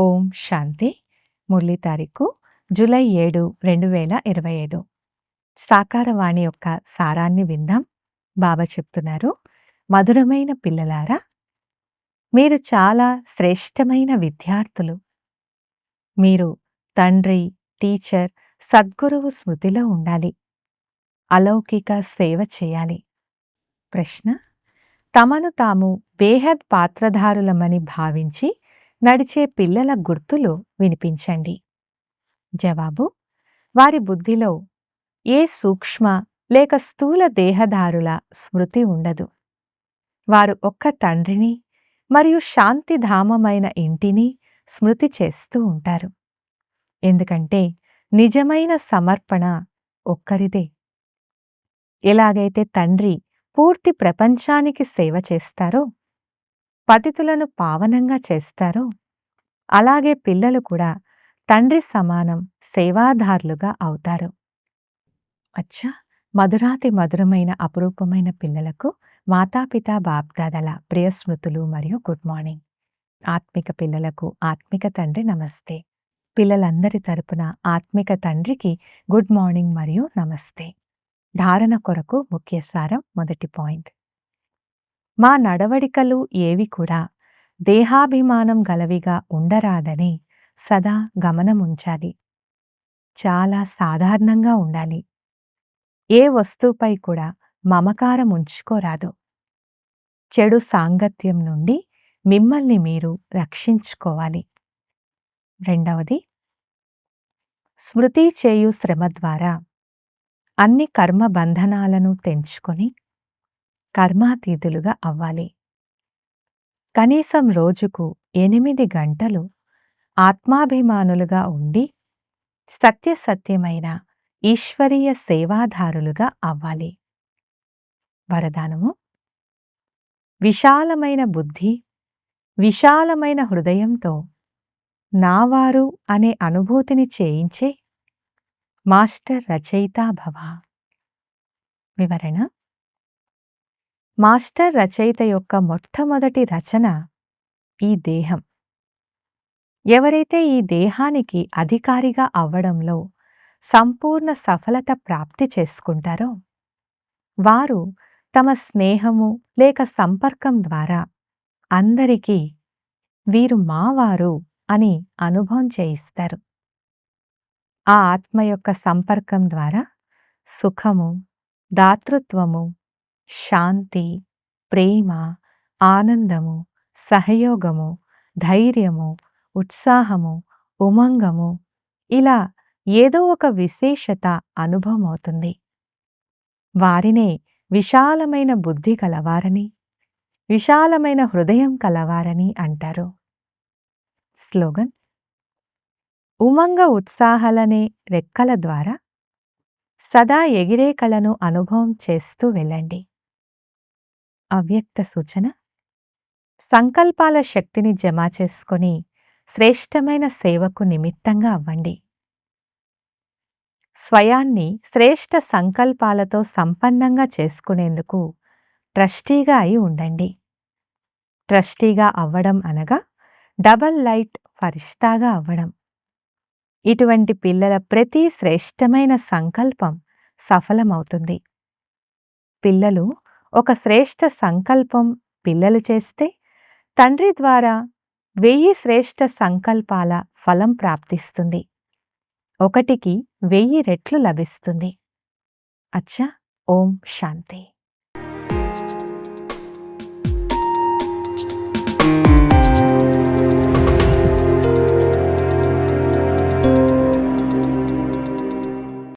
ఓం శాంతి. మురళి తారీఖు జూలై ఏడు రెండు వేల ఇరవై ఐదు. సాకారవాణి యొక్క సారాన్ని విందాం. బాబా చెప్తున్నారు మధురమైన పిల్లలారా మీరు చాలా శ్రేష్టమైన విద్యార్థులు. మీరు తండ్రి టీచర్ సద్గురువు స్మృతిలో ఉండాలి. అలౌకిక సేవ చేయాలి. ప్రశ్న తమను తాము బేహద్ పాత్రధారులమని భావించి నడిచే పిల్లల గుర్తులు వినిపించండి. జవాబు వారి బుద్ధిలో ఏ సూక్ష్మ లేక స్థూల దేహదారుల స్మృతి ఉండదు. వారు ఒక్క తండ్రిని మరియు శాంతిధామమైన ఇంటిని స్మృతి చేస్తూ ఉంటారు. ఎందుకంటే నిజమైన సమర్పణ ఒక్కరిదే. ఎలాగైతే తండ్రి పూర్తి ప్రపంచానికి సేవ చేస్తారో పతితులను పావనంగా చేస్తారో అలాగే పిల్లలు కూడా తండ్రి సమానం సేవాదారులుగా అవుతారు. అచ్చా! మధురాతి మధురమైన అపురూపమైన పిల్లలకు మాతాపిత బాప్దాదల ప్రియ స్మృతులు మరియు గుడ్ మార్నింగ్. ఆత్మిక పిల్లలకు ఆత్మిక తండ్రి నమస్తే. పిల్లలందరి తరపున ఆత్మిక తండ్రికి గుడ్ మార్నింగ్ మరియు నమస్తే. ధారణ కొరకు ముఖ్య సారం మొదటి పాయింట్. మా నడవడికలు ఏవి కూడా దేహాభిమానం గలవిగా ఉండరాదని సదా గమనముంచాలి. చాలా సాధారణంగా ఉండాలి. ఏ వస్తువుపై కూడా మమకారం ఉంచుకోరాదు. చెడు సాంగత్యం నుండి మిమ్మల్ని మీరు రక్షించుకోవాలి. రెండవది స్మృతి చేయు శ్రమ ద్వారా అన్ని కర్మ బంధనాలను తెంచుకొని కర్మాతీతులుగా అవ్వాలి. కనీసం రోజుకు ఎనిమిది గంటలు ఆత్మాభిమానులుగా ఉండి సత్యసత్యమైన ఈశ్వరీయ సేవాదారులుగా అవ్వాలి. వరదానము? విశాలమైన బుద్ధి విశాలమైన హృదయంతో నావారు అనే అనుభూతిని చేయించే మాస్టర్ రచయితాభవ వివరణ? మాస్టర్ రచయిత యొక్క మొట్టమొదటి రచన ఈ దేహం. ఎవరైతే ఈ దేహానికి అధికారిగా అవ్వడంలో సంపూర్ణ సఫలత ప్రాప్తి చేసుకుంటారో వారు తమ స్నేహము లేక సంపర్కం ద్వారా అందరికీ వీరు మావారు అని అనుభవం చేయిస్తారు. ఆ ఆత్మ యొక్క సంపర్కం ద్వారా సుఖము దాతృత్వము శాంతి ప్రేమ ఆనందము సహయోగము ధైర్యము ఉత్సాహము ఉమంగము ఇలా ఏదో ఒక విశేషత అనుభవమవుతుంది. వారినే విశాలమైన బుద్ధి కలవారని విశాలమైన హృదయం కలవారని అంటారు. స్లోగన్ ఉమంగ ఉత్సాహాలనే రెక్కల ద్వారా సదా ఎగిరే కళను అనుభవం చేస్తూ వెళ్ళండి. అవ్యక్త సూచన. సంకల్పాల శక్తిని జమ చేసుకొని శ్రేష్టమైన సేవకు నిమిత్తంగా అవ్వండి. స్వయాన్ని శ్రేష్ఠ సంకల్పాలతో సంపన్నంగా చేసుకునేందుకు ట్రస్టీగా అయి ఉండండి. ట్రస్టీగా అవ్వడం అనగా డబల్ లైట్ ఫరిష్తాగా అవ్వడం. ఇటువంటి పిల్లల ప్రతి శ్రేష్టమైన సంకల్పం సఫలమవుతుంది. పిల్లలు ఒక శ్రేష్ఠ సంకల్పం పిల్లలు చేస్తే తండ్రి ద్వారా వెయ్యి శ్రేష్ఠ సంకల్పాల ఫలం ప్రాప్తిస్తుంది. ఒకటికి వెయ్యి రెట్లు లభిస్తుంది. అచ్చా ఓం శాంతి.